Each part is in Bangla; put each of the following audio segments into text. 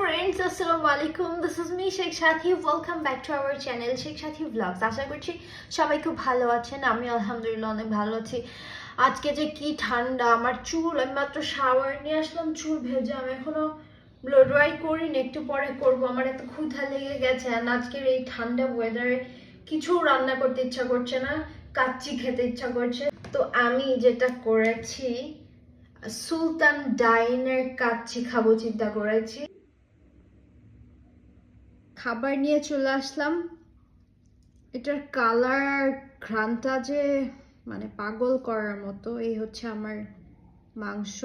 friends, আসসালামু আলাইকুম this is me Sheikh Sathi welcome back to our channel Sheikh Sathi আশা করছি সবাই খুব ভালো আছেন আমি আলহামদুলিল্লাহ অনেক ভালো আছি। আজকে যে কি ঠান্ডা আমার চুল আমি মাত্র শাওয়ার নিয়ে আসলাম চুল ভেজে আমি এখনও ব্লো ড্রাই করিনি একটু পরে করব। আমার এত ক্ষুধা লেগে গেছে আর আজকের এই ঠান্ডা ওয়েদারে কিছু রান্না করতে ইচ্ছা করছে না কাচ্চি খেতে ইচ্ছা করছে। তো আমি যেটা করেছি সুলতান ডাইনের কাচ্চি খাব চিন্তা করেছি। খাবার নিয়ে চলে আসলাম। এটার কালার আর ঘ্রানটা যে মানে পাগল করার মতো, এই হচ্ছে আমার মাংস।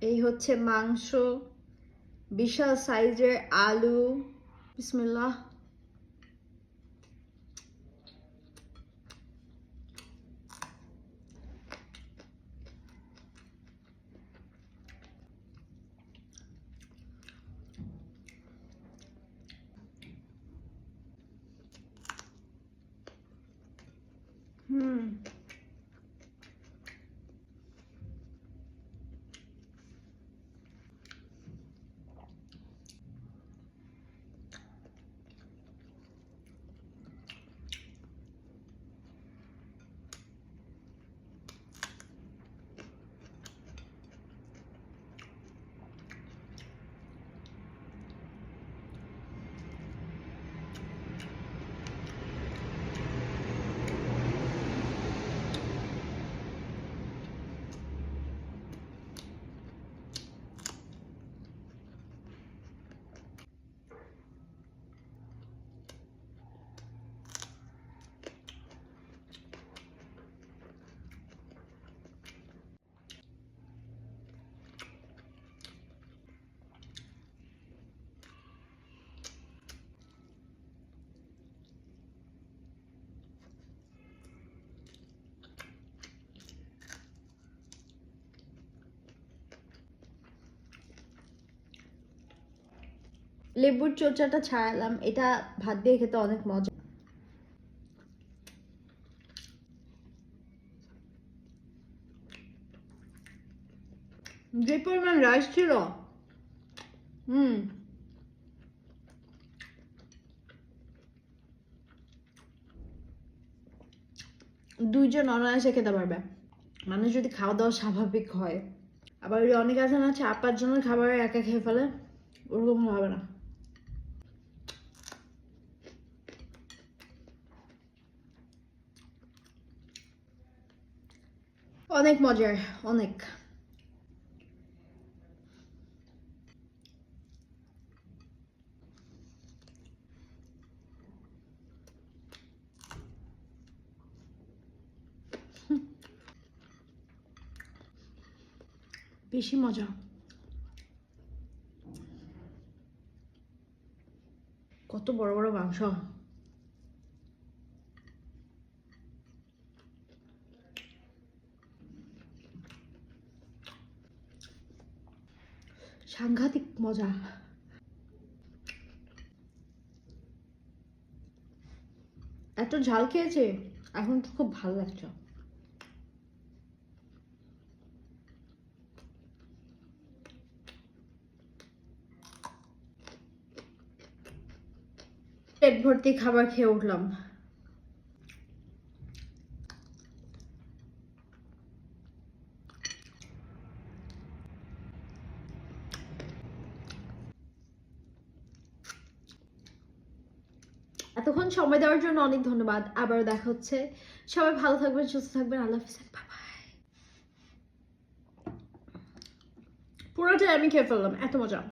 এই হচ্ছে মাংস, বিশাল সাইজের আলু। বিসমিল্লাহ। হুম লেবুর চোচাটা ছাড়ালাম এটা ভাত দিয়ে খেতে অনেক মজা। যে পরিমাণ রাইস ছিল? হুম। দুইজন অনায়াসে খেতে পারবে। মানুষ যদি খাওয়া দাওয়া স্বাভাবিক হয়। আবার অনেক আছে না চার পাঁচ জনের খাবার একা খেয়ে ফেলে ওরকম হবে না। অনেক মজার অনেক। বেশি মজা। কত বড় বড় মাংস। সাংঘাতিক মজা। এত ঝাল খেয়েছে, এখন তো খুব ভালো লাগছে। পেট ভর্তি খাবার খেয়ে উঠলাম। এতক্ষণ সময় দেওয়ার জন্য অনেক ধন্যবাদ। আবারও দেখা হচ্ছে। সবাই ভালো থাকবেন, সুস্থ থাকবেন। আল্লাহ হাফিজ। বাবা পুরোটাই আমি খেয়ে ফেললাম। এত মজা।